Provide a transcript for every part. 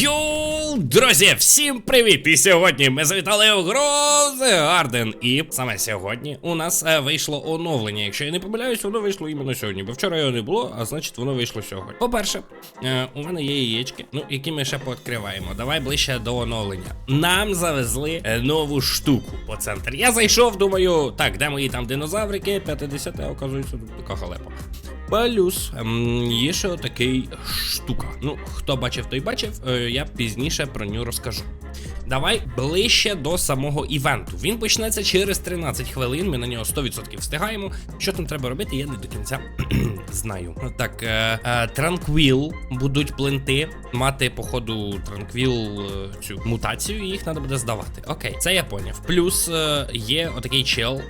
Йоу, друзі, всім привіт! І сьогодні ми завітали гру The Garden. І саме сьогодні у нас е, вийшло оновлення. Якщо я не помиляюсь, воно вийшло іменно сьогодні. Бо вчора його не було, а значить воно вийшло сьогодні. По-перше, е, у мене є яєчки, ну які ми ще пооткриваємо. Давай ближче до оновлення. Нам завезли е, нову штуку по центрі. Я зайшов, думаю, так, де мої там динозаврики? 50, а оказується, така халепа. Плюс ем, є ще отакий штука. Ну, хто бачив, той бачив, е, я пізніше про нього розкажу. Давай ближче до самого івенту. Він почнеться через 13 хвилин. Ми на нього 100% встигаємо. Що там треба робити, я не до кінця знаю. Так, е, е, Транквіл будуть плинти, мати, походу, Транквіл цю мутацію, і їх треба буде здавати. Окей, це я поняв. Плюс є отакий чел,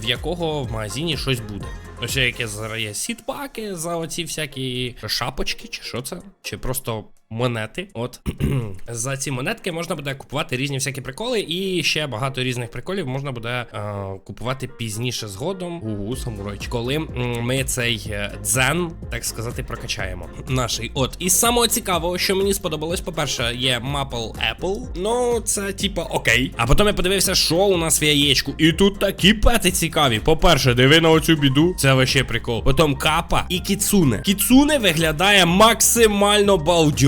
в якого в магазині щось буде. Ось яке якісь є сітпаки за оці всякі шапочки, чи що це? Чи просто монети. От за ці монетки можна буде купувати різні всякі приколи, і ще багато різних приколів можна буде е, купувати пізніше згодом. Угу, самурайчик. Коли ми цей е, дзен, так сказати, прокачаємо. Наший. От, і самого цікавого, що мені сподобалось, по-перше, є Maple Apple. Ну, це типа окей. А потім я подивився, що у нас в яєчку. І тут такі пети цікаві. По-перше, диви на оцю біду. Це вообще прикол. Потім капа і кіцуне. Кіцуне виглядає максимально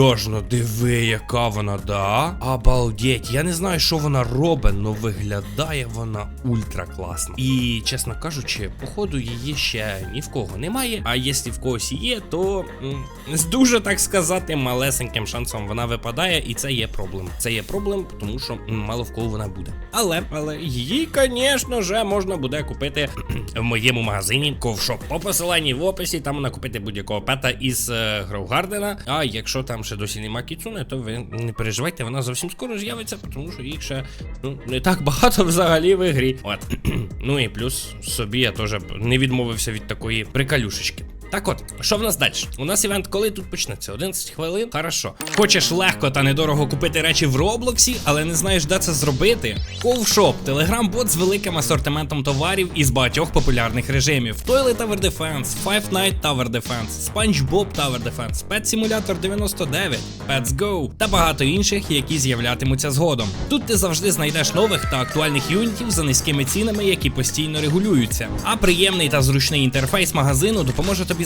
балдежно. Диви, яка вона, да? Обалдеть. Я не знаю, що вона робить, але виглядає вона ультра класно. І, чесно кажучи, походу її ще ні в кого немає. А якщо в когось є, то з дуже так сказати малесеньким шансом вона випадає, і це є проблем. Це є проблем, тому що мало в кого вона буде. Але, але її, звісно ж, можна буде купити в моєму магазині Ковшоп. По посиланні в описі там вона купити будь-якого пета із е, Гроугардена. А якщо там ще досі нема кіцуни, то ви не переживайте, вона зовсім скоро з'явиться, тому що їх ще ну, не так багато взагалі в ігрі. От. ну і плюс собі я теж не відмовився від такої прикалюшечки. Так от, що в нас далі? У нас івент коли тут почнеться? 11 хвилин? Хорошо. Хочеш легко та недорого купити речі в Роблоксі, але не знаєш, де це зробити? Ковшоп телеграм-бот з великим асортиментом товарів із багатьох популярних режимів: Toilet Tower Defense, Five Night Tower Defense, SpongeBob Tower Defense, Pet Simulator 99, Pets Go та багато інших, які з'являтимуться згодом. Тут ти завжди знайдеш нових та актуальних юнітів за низькими цінами, які постійно регулюються. А приємний та зручний інтерфейс магазину допоможе тобі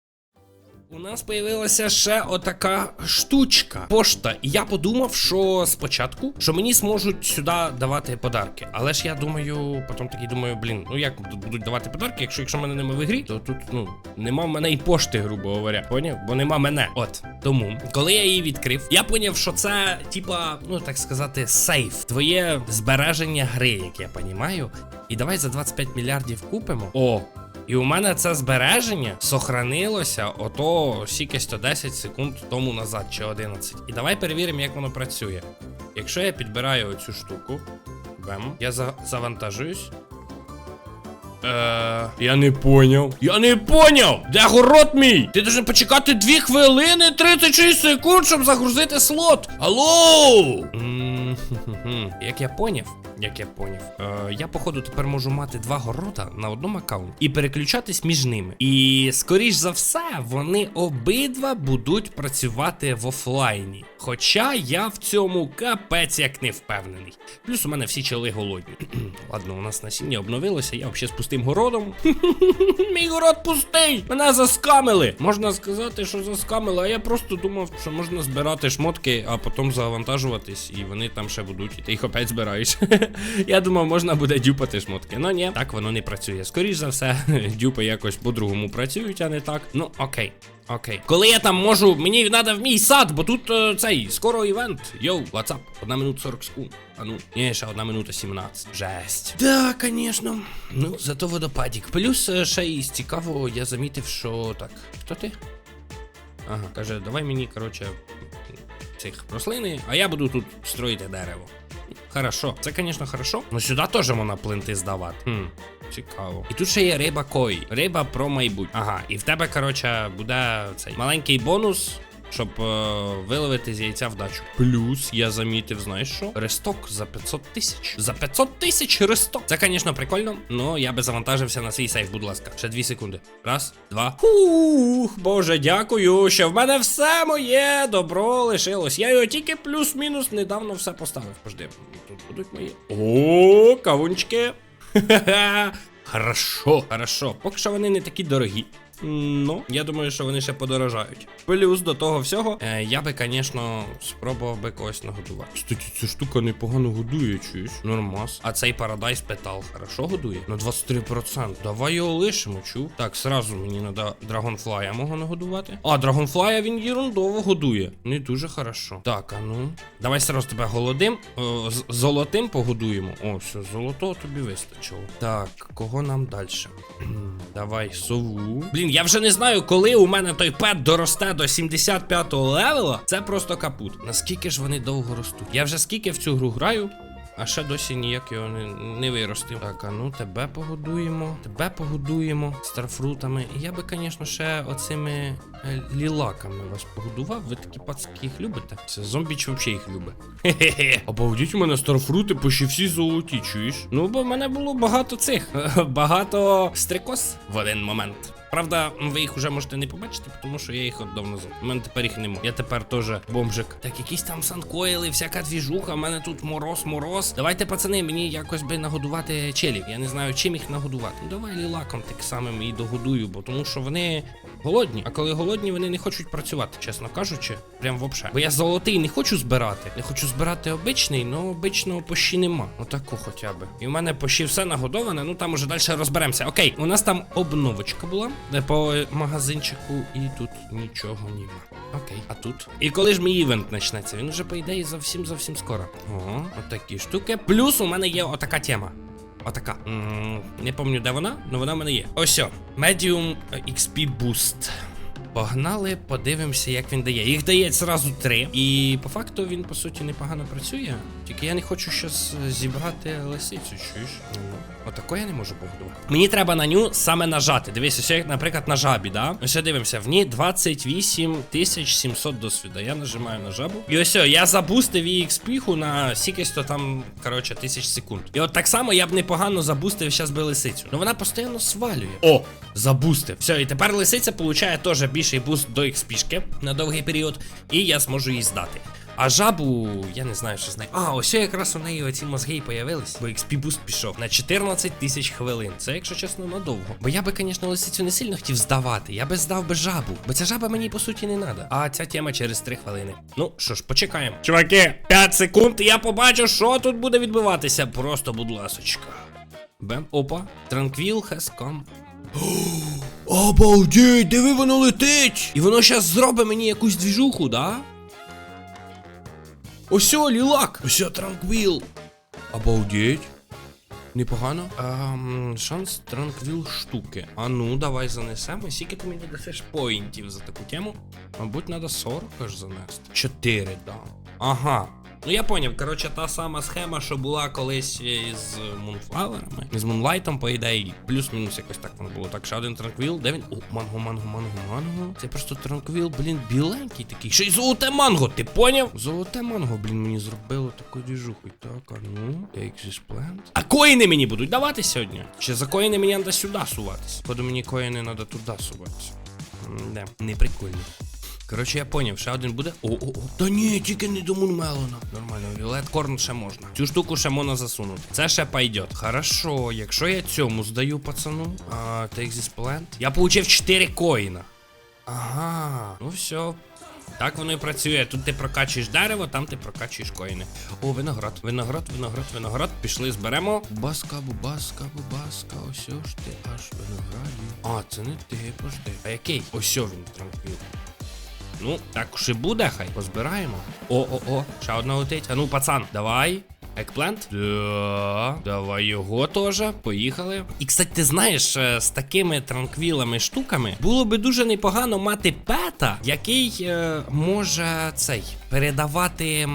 У нас появилася ще отака штучка. Пошта. І я подумав, що спочатку, що мені зможуть сюди давати подарки. Але ж я думаю, потім такий думаю, блін, ну як будуть давати подарки, якщо якщо мене нема в ігрі, то тут ну нема в мене і пошти, грубо говоря. Поняв? Бо нема мене. От тому, коли я її відкрив, я поняв, що це, типа, ну так сказати, сейф. Твоє збереження гри, як я понімаю. І давай за 25 мільярдів купимо. О, і у мене це збереження сохранилося ото скільки 110 секунд тому назад, чи 11. І давай перевіримо, як воно працює. Якщо я підбираю оцю штуку, бем, я за завантажуюсь. Е, я не поняв. Я не поняв! Де город мій? Ти должен почекати 2 хвилини 36 секунд, щоб загрузити слот. Алло! Як я поняв, як я поняв, е, я походу тепер можу мати два города на одному аккаунті і переключатись між ними. І скоріш за все, вони обидва будуть працювати в офлайні. Хоча я в цьому капець як не впевнений. Плюс у мене всі чоли голодні. Ладно, у нас насіння обновилося, я взагалі з пустим городом. Мій город пустий! Мене заскамили! Можна сказати, що заскамили, а я просто думав, що можна збирати шмотки, а потім завантажуватись, і вони там ще будуть, і ти їх опять збираєш. Я думав, можна буде дюпати шмотки. Ну ні, так воно не працює. Скоріш за все, дюпи якось по-другому працюють, а не так. Ну, окей. Окей. Коли я там можу, мені треба в мій сад, бо тут е, цей скоро івент. Йоу, WhatsApp, одна минута 40 секунд. А ну, ні, ще одна минута 17. Жесть. Да, звісно. Ну, зато водопадік. Плюс е, ще із цікавого я замітив, що так. Хто ти? Ага, каже, давай мені, коротше, цих рослини, а я буду тут строїти дерево. Хорошо, це, звісно, хорошо. Ну сюди теж можна плинти здавати. Хм, цікаво. І тут ще є риба кої. Риба про майбутнє. Ага, і в тебе, коротше, буде цей маленький бонус. Щоб е, виловити з яйця вдачу. Плюс я замітив, знаєш що? Ресток за 500 тисяч. За 500 тисяч ресток. Це, звісно, прикольно, але я би завантажився на свій сейф, будь ласка. Ще 2 секунди. Раз, два. Ух, боже, дякую, що в мене все моє добро лишилось. Я його тільки плюс-мінус недавно все поставив. Пожди, тут будуть мої. О, кавунчики. Ха-ха. Хорошо, хорошо. Поки що вони не такі дорогі. Ну, я думаю, що вони ще подорожають. Плюс до того всього, е, я би, звісно, спробував би когось нагодувати. Кстати, ця штука непогано годує, чуєш? Нормас. А цей парадайс петал хорошо годує? На 23%. Давай його лишимо, чув. Так, сразу мені треба драгонфлая мого нагодувати. А, драгонфлая він єрундово годує. Не дуже хорошо. Так, а ну. Давай сразу тебе голодим. О, з- золотим погодуємо. О, все, золотого тобі вистачило. Так, кого нам далі? Давай сову. Блін, я вже не знаю, коли у мене той пет доросте до 75-го левела. Це просто капут. Наскільки ж вони довго ростуть? Я вже скільки в цю гру граю. А ще досі ніяк його не, не виростив. Так, а ну тебе погодуємо, тебе погодуємо старфрутами. І я би, звісно, ще оцими е, лілаками вас погодував. Ви такі пацки їх любите. Це зомбіч взагалі їх любить. Хе-хе. Обалдіть, у мене старфрути почти всі золоті, чуєш? Ну, бо в мене було багато цих, багато стрикос в один момент. Правда, ви їх вже можете не побачити, тому що я їх от давно. У мене тепер їх нема. Я тепер теж бомжик. Так, якісь там санкоїли, всяка двіжуха, в мене тут мороз, мороз. Давайте, пацани, мені якось би нагодувати челів. Я не знаю, чим їх нагодувати. Давай лілаком так самим і догодую, бо тому що вони голодні. А коли голодні, вони не хочуть працювати, чесно кажучи. Прям вообще. Бо я золотий не хочу збирати. Я хочу збирати обичний, але обичного пощі нема. Отаку хоча би. І в мене пощі все нагодоване. Ну там уже далі розберемося. Окей, у нас там обновочка була по магазинчику, і тут нічого нема. Окей, а тут. І коли ж мій івент почнеться? Він вже по ідеї зовсім зовсім скоро. Ого, отакі штуки. Плюс у мене є отака тема. Отака. Не пам'ятаю, де вона, але вона в мене є. Ось о. Medium XP Boost. Погнали, подивимося, як він дає. Їх дає зразу три. І по факту він, по суті, непогано працює. Тільки я не хочу щас зібрати лисицю, чуєш? Отако я не можу погодувати. Мені треба на ню саме нажати. Дивись, ось як, наприклад, на жабі, да? Ось дивимося, в ній 28 700 досвіду. Я нажимаю на жабу. І ось, я забустив її XP на скількись то там, коротше, тисяч секунд. І от так само я б непогано забустив зараз би лисицю. Ну вона постійно свалює. О, забустив. Все, і тепер лисиця получає теж більший буст до XP на довгий період, і я зможу її здати. А жабу, я не знаю, що з нею. А, ось якраз у неї оці мозги і появились, бо XP буст пішов на 14 тисяч хвилин. Це, якщо чесно, надовго. Бо я би, звісно, лисицю не сильно хотів здавати. Я би здав би жабу, бо ця жаба мені по суті не треба. А ця тема через 3 хвилини. Ну що ж, почекаємо. Чуваки, 5 секунд, і я побачу, що тут буде відбуватися. Просто, будь ласочка. Бем, опа. Has come. Обалдеть, диви, воно летить! І воно щас зробить мені якусь двіжуху, да? Осьо, лілак! Осьо, транквіл! Обалдеть. Непогано. Ем, шанс транквіл штуки. А ну, давай занесемо. Скільки ти мені дасиш поінтів за таку тему? Мабуть, треба 40 аж занести. 4, да. Ага. Ну я поняв, коротше, та сама схема, що була колись із мунфлаверами, з мунлайтом, по ідеї, плюс-мінус якось так воно було. Так, ще один транквіл, де він? О, манго, манго, манго, манго. Це просто транквіл, блін, біленький такий. Ще й золоте манго, ти поняв? Золоте манго, блін, мені зробило таку діжуху. Так, а ну, take this. А коїни мені будуть давати сьогодні? Чи за коїни мені треба сюди суватись? Походу мені коїни треба туди суватися. Да, не прикольно. Коротше, я поняв, ще один буде. О, о, о. Та ні, тільки не до Мунмелона. Нормально, Віолет Корн ще можна. Цю штуку ще можна засунути. Це ще пойдет. Хорошо, якщо я цьому здаю пацану, а, take this plant. Я получив 4 коїна. Ага, ну все. Так воно і працює. Тут ти прокачуєш дерево, там ти прокачуєш коїни. О, виноград, виноград, виноград, виноград. Пішли, зберемо. Баска, бубаска, бубаска, ось ж ти аж винограді. А, це не ти, пожди. А який? Ось він транквіл. Ну, так уж і буде, хай позбираємо. О-о-о, ще одна летить. А ну, пацан, давай. Екплент? Да. Давай його теж. Поїхали. І, кстати, ти знаєш, е, з такими транквілими штуками було би дуже непогано мати пета, який е, може цей передавати,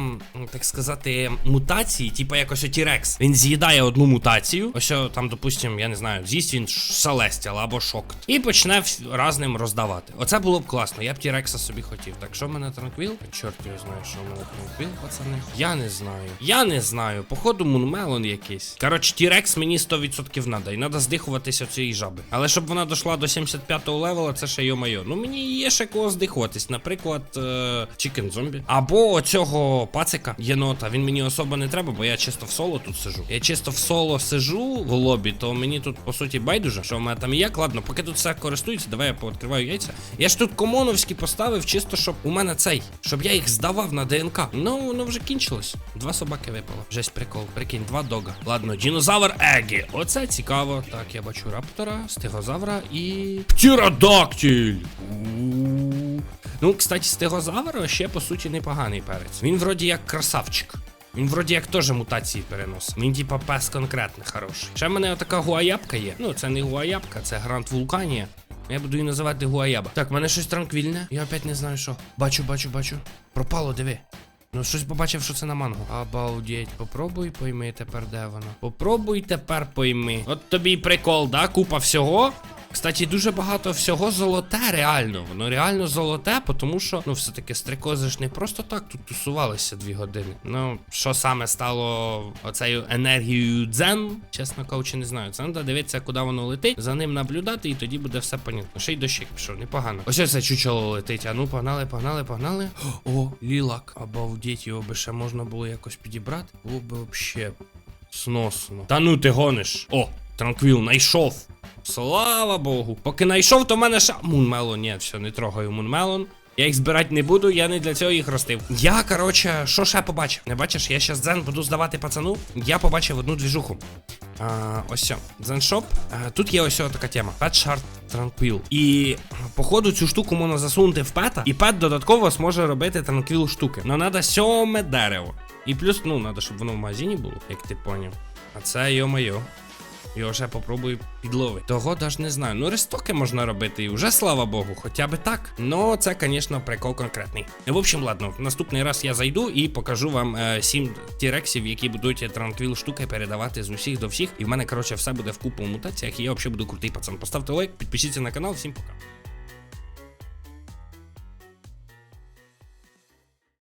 так сказати, мутації, типу якось Тірекс. Він з'їдає одну мутацію. Ось там, допустим, я не знаю, з'їсть він Селестіал або Шокт. І почне разним роздавати. Оце було б класно. Я б Тірекса собі хотів. Так що в мене транквіл? Чорт його знає, що в мене транквіл, пацани. Я не знаю. Я не знаю. Походу, мунмелон якийсь. Коротше, Тірекс мені 100% надо. І треба здихуватися цієї жаби. Але щоб вона дійшла до 75-го левела, це ще йо-майо. Ну мені є ще кого здихуватись. Наприклад, Чікен Зомбі. Або оцього пацика єнота. Він мені особо не треба, бо я чисто в соло тут сижу. Я чисто в соло сижу в лобі, то мені тут по суті байдуже, що в мене там є. Ладно, поки тут все користується, давай я пооткриваю яйця. Я ж тут комоновські поставив, чисто щоб у мене цей, щоб я їх здавав на ДНК. Ну, воно вже кінчилось. Два собаки випало. Жесть прикол. Прикинь, два дога. Ладно, дінозавр Егі. Оце цікаво. Так, я бачу раптора, стегозавра і. Птеродактиль! Ну, кстати, стегозавр ще по суті непоганий перець. Він вроді як красавчик. Він вроді як теж мутації переносить. Він типа пес конкретно хороший. Ще в мене отака гуаябка є. Ну, це не гуаябка, це грант вулканія. Я буду її називати гуаяба. Так, в мене щось транквільне. Я опять не знаю що. Бачу, бачу, бачу. Пропало, диви. Ну, щось побачив, що це на манго. Обалдеть, попробуй пойми тепер, де воно. Попробуй тепер пойми. От тобі й прикол, да? Купа всього. Кстати, дуже багато всього золоте, реально. Воно реально золоте, тому що, ну, все-таки стрикози ж не просто так тут тусувалися дві години. Ну, що саме стало оцею енергією дзен, чесно кажучи, не знаю. Це треба дивитися, куди воно летить, за ним наблюдати, і тоді буде все понятно. Ще й дощик пішов, непогано. Ось оце чучело летить. А ну, погнали, погнали, погнали. О, лілак. Обалдеть, його би ще можна було якось підібрати. Було би взагалі сносно. Та ну ти гониш. О, транквіл, найшов. Слава Богу. Поки найшов, то в мене ще. Мунмелон, ні, все, не трогаю мунмелон. Я їх збирати не буду, я не для цього їх ростив. Я, короче, що ще побачив? Не бачиш, я щас дзен буду здавати пацану. Я побачив одну двіжуху. А, ось все. Дзеншоп. Тут є ось така тема. Pet Shard Tranquil. І походу цю штуку можна засунути в пета, і пет додатково зможе робити Tranquil штуки. Но треба сьоме дерево. І плюс, ну, треба, щоб воно в магазині було, як ти поняв. А це йо-моє. Його ще попробую підловити. Того даже не знаю. Ну, рестоки можна робити і вже слава Богу, хоча би так. Ну, це, звісно, прикол конкретний. В общем, ладно, наступний раз я зайду і покажу вам е, 7 тірексів, які будуть транквіл штуки передавати з усіх до всіх. І в мене, коротше, все буде в купу мутаціях. І я взагалі буду крутий пацан. Поставте лайк, підпишіться на канал, всім пока.